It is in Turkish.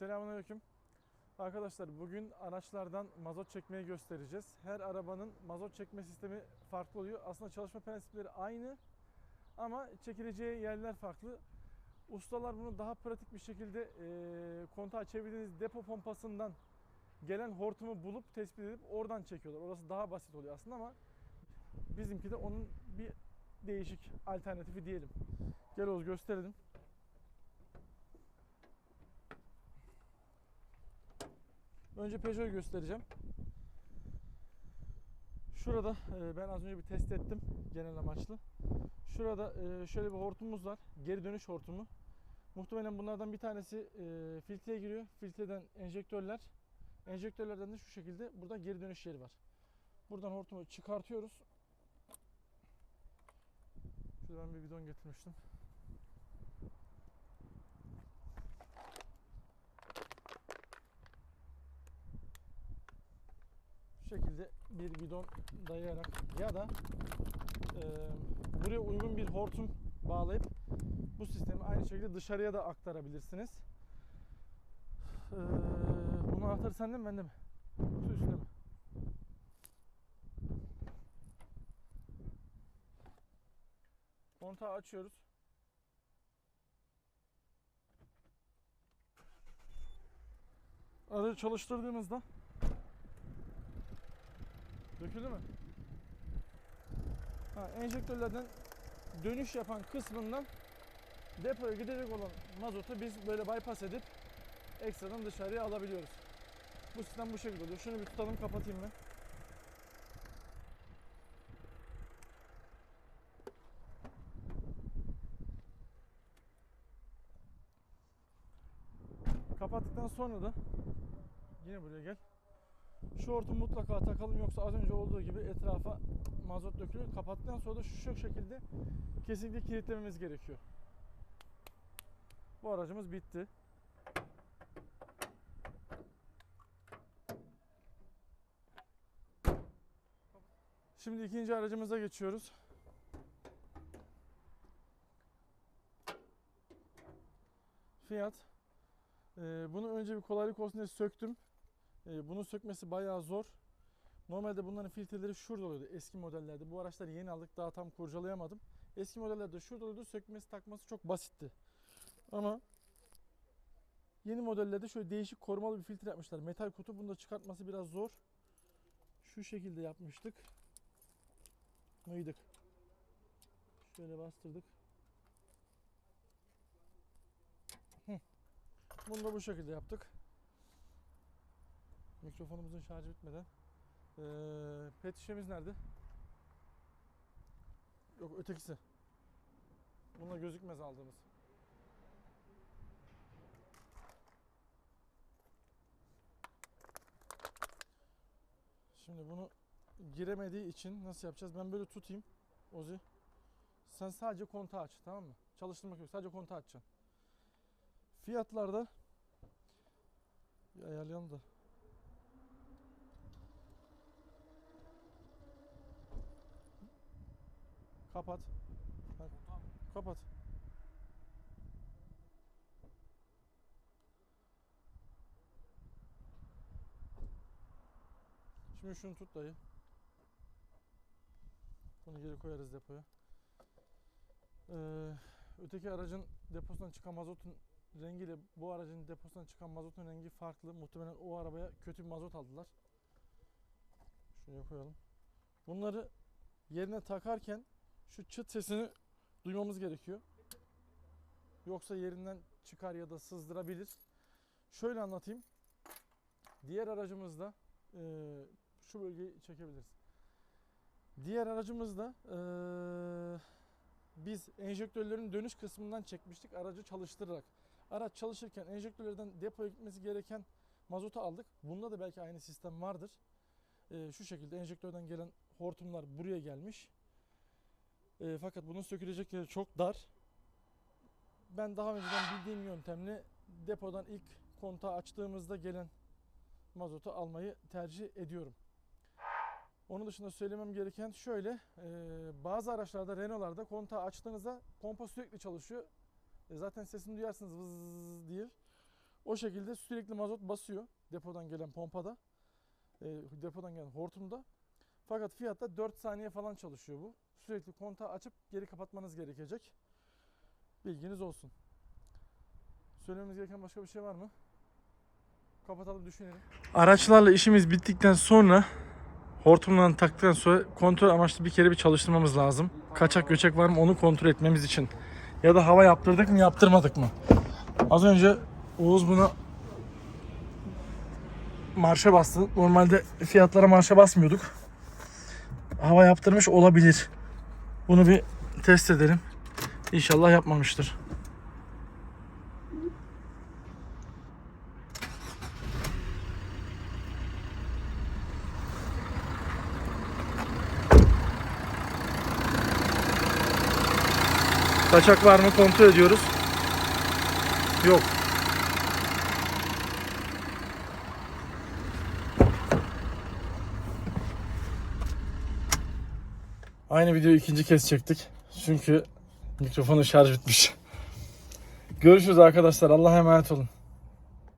Selamünaleyküm. Arkadaşlar bugün araçlardan mazot çekmeyi göstereceğiz. Her arabanın mazot çekme sistemi farklı oluyor. Aslında çalışma prensipleri aynı ama çekileceği yerler farklı. Ustalar bunu daha pratik bir şekilde e, kontağı çevirdiğiniz depo pompasından gelen hortumu bulup tespit edip oradan çekiyorlar. Orası daha basit oluyor aslında ama bizimki de onun bir değişik alternatifi diyelim. Gel Oğuz gösterelim. Önce Peugeot'u göstereceğim. Şurada e, ben az önce bir test ettim genel amaçlı. Şurada e, şöyle bir hortumumuz var. Geri dönüş hortumu. Muhtemelen bunlardan bir tanesi e, filtreye giriyor. Filtreden enjektörler. Enjektörlerden de şu şekilde burada geri dönüş yeri var. Buradan hortumu çıkartıyoruz. Şurada ben bir bidon getirmiştim. Şekilde bir bidon dayayarak ya da e, buraya uygun bir hortum bağlayıp bu sistemi aynı şekilde dışarıya da aktarabilirsiniz. E, bunu anahtarı sende mi bende mi? Yoksa üstünde mi? Kontağı açıyoruz. Aracı çalıştırdığımızda Döküldü mü? Ha, enjektörlerden dönüş yapan kısmından depoya gidecek olan mazotu biz böyle bypass edip ekstradan dışarıya alabiliyoruz. Bu sistem bu şekilde oluyor. Şunu bir tutalım kapatayım ben. Kapattıktan sonra da yine buraya gel. Şu hortum mutlaka takalım yoksa az önce olduğu gibi etrafa mazot dökülür. Kapattıktan sonra da şu şekilde kesinlikle kilitlememiz gerekiyor. Bu aracımız bitti. Şimdi ikinci aracımıza geçiyoruz. Fiat. Ee, bunu önce bir kolaylık olsun diye söktüm. Ee, Bunu sökmesi bayağı zor. Normalde bunların filtreleri şurada oluyordu eski modellerde. Bu araçları yeni aldık daha tam kurcalayamadım. Eski modellerde şurada oluyordu sökmesi takması çok basitti. Ama yeni modellerde şöyle değişik korumalı bir filtre yapmışlar. Metal kutu bunu da çıkartması biraz zor. Şu şekilde yapmıştık. Mıydık. Şöyle bastırdık. Bunu da bu şekilde yaptık. Mikrofonumuzun şarjı bitmeden. Ee, pet şişemiz nerede? Yok ötekisi. Bununla gözükmez aldığımız. Şimdi bunu giremediği için nasıl yapacağız? Ben böyle tutayım Ozi. Sen sadece kontağı aç tamam mı? Çalıştırmak yok. Sadece kontağı açacaksın. Fiyatlarda bir ayarlayalım da. Kapat. Ha, Kapat. Şimdi şunu tut dayı. Bunu geri koyarız depoya. Ee, öteki aracın deposundan çıkan mazotun rengiyle bu aracın deposundan çıkan mazotun rengi farklı. Muhtemelen o arabaya kötü bir mazot aldılar. Şuraya koyalım. Bunları yerine takarken şu çıt sesini duymamız gerekiyor. Yoksa yerinden çıkar ya da sızdırabilir. Şöyle anlatayım. Diğer aracımızda e, şu bölgeyi çekebiliriz. Diğer aracımızda e, biz enjektörlerin dönüş kısmından çekmiştik aracı çalıştırarak. Araç çalışırken enjektörlerden depoya gitmesi gereken mazotu aldık. Bunda da belki aynı sistem vardır. E, şu şekilde enjektörden gelen hortumlar buraya gelmiş. E, fakat bunun sökülecek yeri çok dar. Ben daha önceden bildiğim yöntemle depodan ilk kontağı açtığımızda gelen mazotu almayı tercih ediyorum. Onun dışında söylemem gereken şöyle. e, bazı araçlarda Renault'larda kontağı açtığınızda pompa sürekli çalışıyor. E, zaten sesini duyarsınız vız diye. O şekilde sürekli mazot basıyor depodan gelen pompada. e, depodan gelen hortumda. Fakat fiyatta 4 saniye falan çalışıyor bu. Sürekli kontağı açıp geri kapatmanız gerekecek. Bilginiz olsun. Söylememiz gereken başka bir şey var mı? Kapatalım düşünelim. Araçlarla işimiz bittikten sonra hortumlarını taktıktan sonra kontrol amaçlı bir kere bir çalıştırmamız lazım. Kaçak göçek var mı onu kontrol etmemiz için. Ya da hava yaptırdık mı yaptırmadık mı? Az önce Oğuz buna marşa bastı. Normalde fiyatlara marşa basmıyorduk. Hava yaptırmış olabilir. Bunu bir test edelim. İnşallah yapmamıştır. Kaçak var mı kontrol ediyoruz. Yok. Aynı videoyu ikinci kez çektik. Çünkü mikrofonun şarj bitmiş. Görüşürüz arkadaşlar. Allah'a emanet olun.